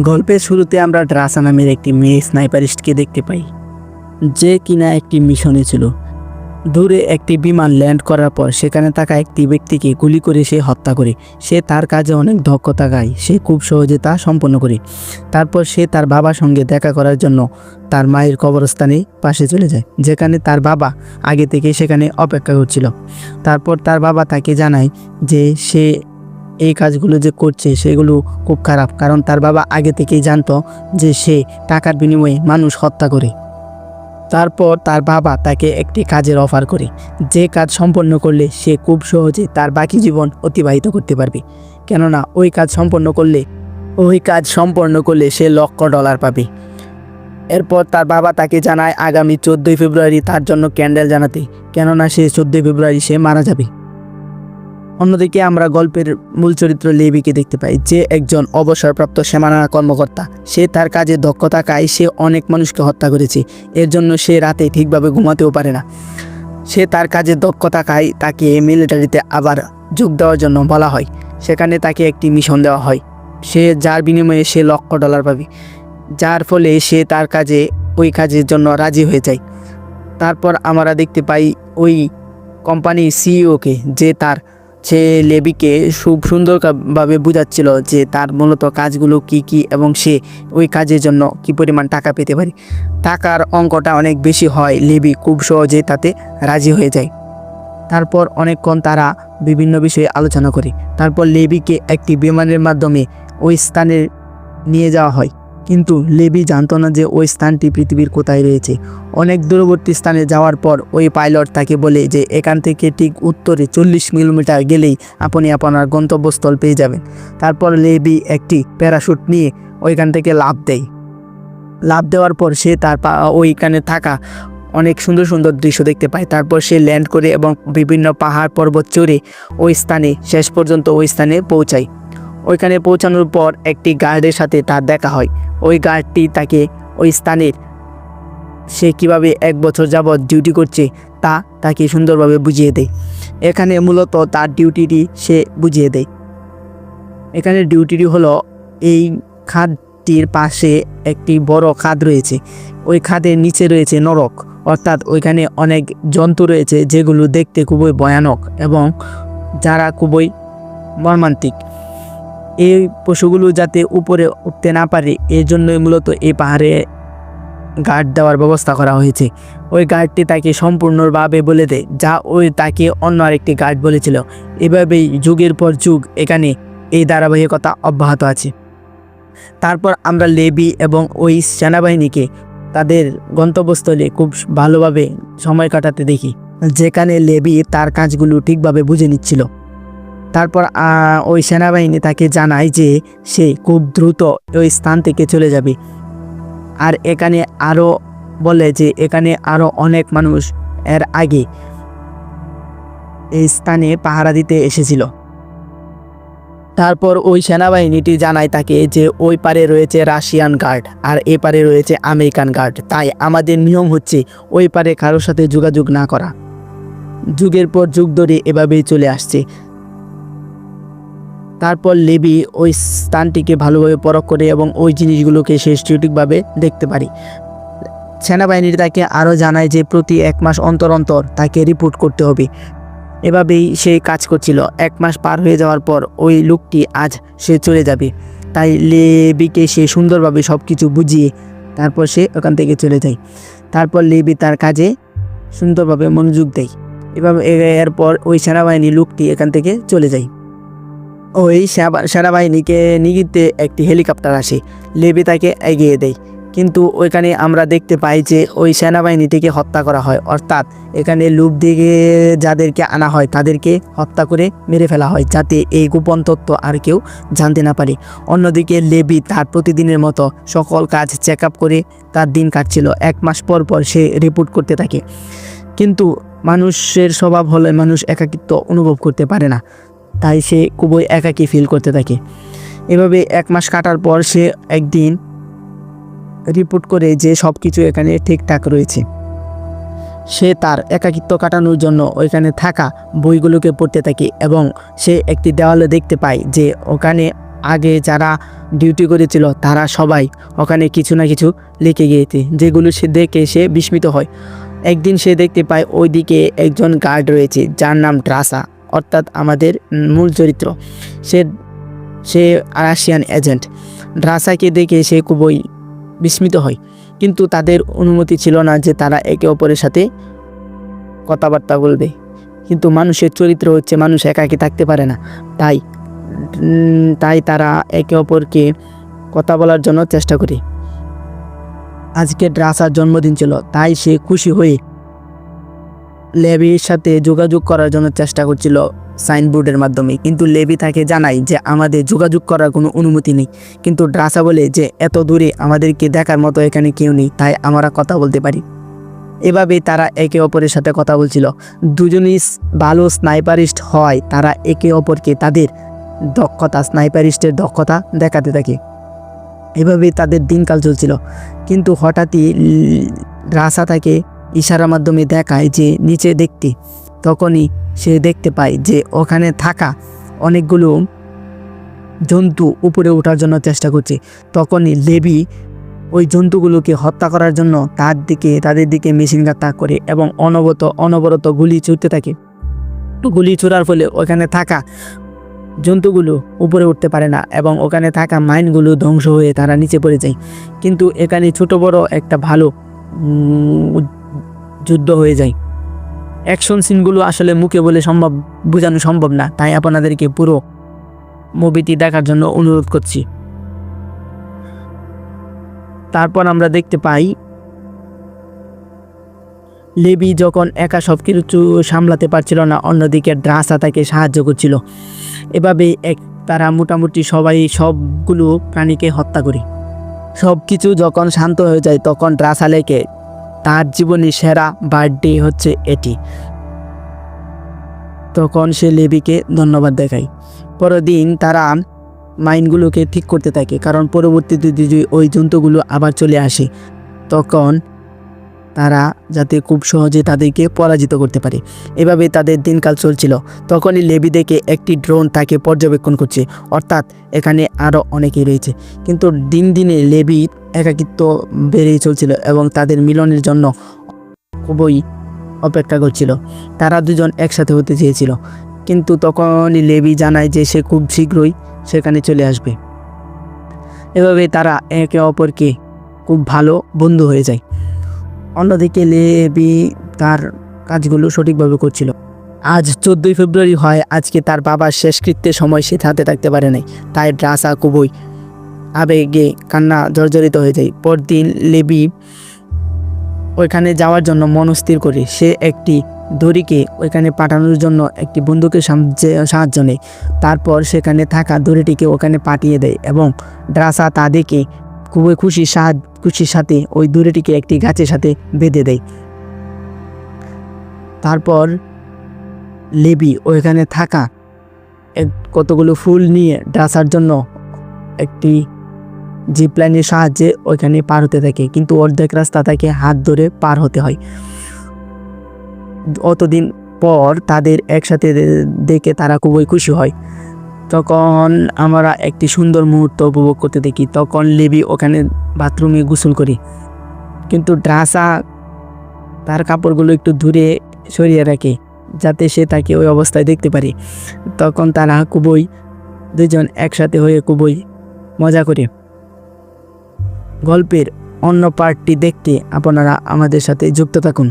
গল্পের শুরুতে আমরা ড্রাসা নামের একটি মেয়ে স্নাইপারিস্টকে দেখতে পাই। যে কিনা একটি মিশনে ছিল। দূরে একটি বিমান ল্যান্ড করার পর সেখানে থাকা একটি ব্যক্তিকে গুলি করে সে হত্যা করে। সে তার কাজে অনেক দক্ষতা গায়। সে খুব সহজে তা সম্পন্ন করে। তারপর সে তার বাবার সঙ্গে দেখা করার জন্য তার মায়ের কবরস্থানে পাশে চলে যায়, যেখানে তার বাবা আগে থেকে সেখানে অপেক্ষা করছিল। তারপর তার বাবা তাকে জানায় যে সে এই কাজগুলো যে করছে সেগুলো খুব খারাপ। কারণ তার বাবা আগে থেকেই জানতো যে সে টাকার বিনিময়ে মানুষ হত্যা করে। তারপর তার বাবা তাকে একটি কাজের অফার করে। যে কাজ সম্পন্ন করলে সে খুব সহজে তার বাকি জীবন অতিবাহিত করতে পারবে। কেননা ওই কাজ সম্পন্ন করলে, ওই কাজ সম্পন্ন করলে সে লক্ষ ডলার পাবে। এরপর তার বাবা তাকে জানায়, আগামী চোদ্দোই ফেব্রুয়ারি তার জন্য ক্যান্ডেল জানাতে। কেননা সে চোদ্দোই ফেব্রুয়ারি সে মারা যাবে। অন্যদিকে আমরা গল্পের মূল চরিত্র লেবিকে দেখতে পাই, যে একজন অবসরপ্রাপ্ত সেমানা কর্মকর্তা। সে তার কাজে দক্ষ থাকায় সে অনেক মানুষকে হত্যা করেছে। এর জন্য সে রাতে ঠিকভাবে ঘুমাতেও পারে না। সে তার কাজে দক্ষ থাকায় তাকে মিলিটারিতে আবার যোগ দেওয়ার জন্য বলা হয়। সেখানে তাকে একটি মিশন দেওয়া হয়। সে, যার বিনিময়ে সে লক্ষ ডলার পাবে। যার ফলে সে তার কাজে, ওই কাজের জন্য রাজি হয়ে যায়। তারপর আমরা দেখতে পাই ওই কোম্পানির সিইওকে যে তার সে লেবিকে খুব সুন্দরভাবে বোঝাচ্ছিল যে তার মূলত কাজগুলো কি কি এবং সে ওই কাজের জন্য কি পরিমাণ টাকা পেতে পারে, টাকার অঙ্কটা অনেক বেশি হয়। লেবি খুব সহজে তাতে রাজি হয়ে যায়। তারপর অনেকক্ষণ তারা বিভিন্ন বিষয়ে আলোচনা করে। তারপর লেবিকে একটি বিমানের মাধ্যমে ওই স্থানে নিয়ে যাওয়া হয়। কিন্তু লেবি জানত না যে ওই স্থানটি পৃথিবীর কোথায় রয়েছে। অনেক দূরবর্তী স্থানে যাওয়ার পর ওই পাইলট তাকে বলে যে এখান থেকে ঠিক উত্তরে চল্লিশ কিলোমিটার গেলেই আপনি আপনার গন্তব্যস্থল পেয়ে যাবেন। তারপর লেবি একটি প্যারাশুট নিয়ে ওইখান থেকে লাভ দেয়। লাভ দেওয়ার পর সে তার ওইখানে থাকা অনেক সুন্দর সুন্দর দৃশ্য দেখতে পায়। তারপর সে ল্যান্ড করে এবং বিভিন্ন পাহাড় পর্বত চড়ে ওই স্থানে, শেষ পর্যন্ত ওই স্থানে পৌঁছায়। ওইখানে পৌঁছানোর পর একটি গার্ডের সাথে তার দেখা হয়। ওই গার্ডটি তাকে ওই স্থানের সে কীভাবে এক বছর যাবৎ ডিউটি করছে তা তাকে সুন্দরভাবে বুঝিয়ে দেয়। এখানে মূলত তার ডিউটিটি সে বুঝিয়ে দেয়। এখানে ডিউটিটি হলো এই খাদটির পাশে একটি বড় খাদ রয়েছে। ওই খাদের নিচে রয়েছে নরক। অর্থাৎ ওইখানে অনেক জন্তু রয়েছে যেগুলো দেখতে খুবই ভয়ানক এবং যারা খুবই মর্মান্তিক। এই পশুগুলো যাতে উপরে উঠতে না পারে এই জন্যই মূলত এই পাহাড়ে গার্ড দেওয়ার ব্যবস্থা করা হয়েছে। ওই গার্ডটি তাকে সম্পূর্ণভাবে বলে দেয়, যা ওই তাকে অন্য আরেকটি গার্ড বলেছিল। এভাবেই যুগের পর যুগ এখানে এই ধারাবাহিকতা অব্যাহত আছে। তারপর আমরা লেবি এবং ওই সেনাবাহিনীকে তাদের গন্তব্যস্থলে খুব ভালোভাবে সময় কাটাতে দেখি, যেখানে লেবি তার কাজগুলো ঠিকভাবে বুঝে নিচ্ছিল। তারপর ওই সেনাবাহিনী তাকে জানায় যে সে খুব দ্রুত ওই স্থান থেকে চলে যাবে। আর এখানে আরও বলে যে এখানে আরও অনেক মানুষ এর আগে এই স্থানে পাহারা দিতে এসেছিল। তারপর ওই সেনাবাহিনীটি জানায় তাকে যে ওই পারে রয়েছে রাশিয়ান গার্ড আর এ পারে রয়েছে আমেরিকান গার্ড। তাই আমাদের নিয়ম হচ্ছে ওই পারে কারোর সাথে যোগাযোগ না করা। যুগের পর যুগ ধরে এভাবেই চলে আসছে। তারপর লেবি ওই স্থানটিকে ভালোভাবে পরখ করে এবং ওই জিনিসগুলোকে সে সঠিকভাবে দেখতে পারি। সেনাবাহিনীর তাকে আরও জানায় যে প্রতি এক মাস অন্তর অন্তর তাকে রিপোর্ট করতে হবে। এভাবেই সে কাজ করছিল। এক মাস পার হয়ে যাওয়ার পর ওই লোকটি আজ সে চলে যাবে। তাই লেবিকে সে সুন্দরভাবে সব কিছু বুঝিয়ে তারপর সে ওখান থেকে চলে যায়। তারপর লেবি তার কাজে সুন্দরভাবে মনোযোগ দেয়। এভাবে এরপর ওই সেনাবাহিনী লোকটি এখান থেকে চলে যায়। ওই সেনাবাহিনীকে নিগিতে একটি হেলিকপ্টার আসে। লেবি তাকে এগিয়ে দেয়। কিন্তু ওইখানে আমরা দেখতে পাই যে ওই সেনাবাহিনীটিকে হত্যা করা হয়। অর্থাৎ এখানে লুপ দিকে যাদেরকে আনা হয়, তাদেরকে হত্যা করে মেরে ফেলা হয় যাতে এই গোপন তত্ত্ব আর কেউ জানতে না পারে। অন্যদিকে লেবি তার প্রতিদিনের মতো সকল কাজ চেক করে তার দিন কাটছিল। এক মাস পর পর সে রিপোর্ট করতে থাকে। কিন্তু মানুষের স্বভাব হলে মানুষ একাকিত্ব অনুভব করতে পারে না। তাই সে খুবই একাকী ফিল করতে থাকে। এভাবে এক মাস কাটার পর সে একদিন রিপোর্ট করে যে সব কিছু এখানে ঠিকঠাক রয়েছে। সে তার একাকিত্ব কাটানোর জন্য ওইখানে থাকা বইগুলোকে পড়তে থাকে এবং সে একটি দেওয়ালে দেখতে পায় যে ওখানে আগে যারা ডিউটি করেছিল তারা সবাই ওখানে কিছু না কিছু লিখে গিয়েছে, যেগুলো সে দেখে সে বিস্মিত হয়। একদিন সে দেখতে পায় ওইদিকে একজন গার্ড রয়েছে, যার নাম ড্রাসা অর্থাৎ আমাদের মূল চরিত্র। সে সে রাশিয়ান এজেন্ট। ড্রাসাকে দেখে সে খুবই বিস্মিত হয়। কিন্তু তাদের অনুমতি ছিল না যে তারা একে অপরের সাথে কথাবার্তা বলবে। কিন্তু মানুষের চরিত্র হচ্ছে মানুষ একাকি থাকতে পারে না। তাই তাই তারা একে অপরকে কথা বলার জন্য চেষ্টা করে। আজকে ড্রাসার জন্মদিন ছিল, তাই সে খুশি হয়ে লেবির সাথে যোগাযোগ করার জন্য চেষ্টা করছিল সাইনবোর্ডের মাধ্যমে। কিন্তু লেবি তাকে জানায় যে আমাদের যোগাযোগ করার কোনো অনুমতি নেই। কিন্তু ড্রাসা বলে যে, এত দূরে আমাদেরকে দেখার মতো এখানে কেউ নেই, তাই আমরা কথা বলতে পারি। এভাবে তারা একে অপরের সাথে কথা বলছিল। দুজনই ভালো স্নাইপারিস্ট হয়, তারা একে অপরকে তাদের দক্ষতা, স্নাইপারিস্টের দক্ষতা দেখাতে থাকে। এভাবে তাদের দিনকাল চলছিল। কিন্তু হঠাৎই রাসা তাকে ইশারার মাধ্যমে দেখায় যে নিচে দেখতে, তখনই সে দেখতে পায় যে ওখানে থাকা অনেকগুলো জন্তু উপরে ওঠার জন্য চেষ্টা করছে। তখনই লেবি ওই জন্তুগুলোকে হত্যা করার জন্য তার দিকে, তাদের দিকে মেশিন তাক করে এবং অনবরত অনবরত গুলি ছুটতে থাকে। গুলি ছোড়ার ফলে ওখানে থাকা জন্তুগুলো উপরে উঠতে পারে না এবং ওখানে থাকা মাইনগুলো ধ্বংস হয়ে তারা নিচে পড়ে যায়। কিন্তু এখানে ছোট বড় একটা ভালো যুদ্ধ হয়ে যায়। অ্যাকশন সিনগুলো আসলে মুখে বলে সম্ভব বোঝানো সম্ভব না, তাই আপনাদেরকে পুরো মুভিটি দেখার জন্য অনুরোধ করছি। তারপর আমরা দেখতে পাই লেবি যখন একা সব কিছু সামলাতে পারছিল না, অন্যদিকে ড্রাসা তাকে সাহায্য করছিল। এভাবে এক, তারা মোটামুটি সবাই সবগুলো প্রাণীকে হত্যা করে। সব কিছু যখন শান্ত হয়ে যায়, তখন ড্রাসালেকে তার জীবনে সেরা বার্থডে হচ্ছে এটি। তখন সে লেবিকে ধন্যবাদ দেখায়। পরের দিন তারা মাইনগুলোকে ঠিক করতে থাকে, কারণ পরবর্তীতে যদি ওই জন্তুগুলো আবার চলে আসে। তখন তারা যাতে খুব সহজে তাদেরকে পরাজিত করতে পারে। এভাবে তাদের দিনকাল চলছিল। তখনই লেবি দেখে একটি ড্রোন তাকে পর্যবেক্ষণ করছে। অর্থাৎ এখানে আরও অনেকেই রয়েছে। কিন্তু দিন দিনে লেবির একাকিত্ব বেড়েই চলছিল এবং তাদের মিলনের জন্য খুবই অপেক্ষা করছিল। তারা দুজন একসাথে হতে চেয়েছিল। কিন্তু তখনই লেবি জানায় যে সে খুব শীঘ্রই সেখানে চলে আসবে। এভাবে তারা একে অপরকে খুব ভালো বন্ধু হয়ে যায়। অন্যদিকে লেবি তার কাজগুলো সঠিকভাবে করছিল। আজ চোদ্দোই ফেব্রুয়ারি হয়, আজকে তার বাবার শেষকৃত্যের সময়, সে হাতে থাকতে পারে নাই। তাই ড্রাসা খুবই আবেগে কান্না জর্জরিত হয়ে যায়। পরদিন লেবি ওইখানে যাওয়ার জন্য মনস্থির করে। সে একটি দড়িকে ওইখানে পাঠানোর জন্য একটি বন্ধুকে সাহায্যে- নেয়। তারপর সেখানে থাকা দড়িটিকে ওখানে পাঠিয়ে দেয় এবং ড্রাসা তা দেখে খুবই খুশি সাহায্য খুশির সাথে ওই দূরেটিকে একটি গাছের সাথে বেঁধে দেয়। তারপর লেবি ওইখানে থাকা কতগুলো ফুল নিয়ে ড্রাসার জন্য একটি জিপ লাইনের সাহায্যে ওইখানে পার হতে থাকে, কিন্তু অর্ধেক রাস্তা তাকে হাত ধরে পার হতে হয়। অতদিন পর তাদের একসাথে দেখে তারা খুবই খুশি হয়। তখন আমরা একটি সুন্দর মুহূর্ত উপভোগ করতে দেখি। তখন লেবি ওখানে বাথরুমে গোসল করি। কিন্তু ড্রাসা তার কাপড়গুলো একটু দূরে সরিয়ে রাখে, যাতে সে তাকে ওই অবস্থায় দেখতে পারে। তখন তারা খুবই দুজন একসাথে হয়ে খুবই মজা করে। গল্পের অন্য পার্টটি দেখতে আপনারা আমাদের সাথে যুক্ত থাকুন।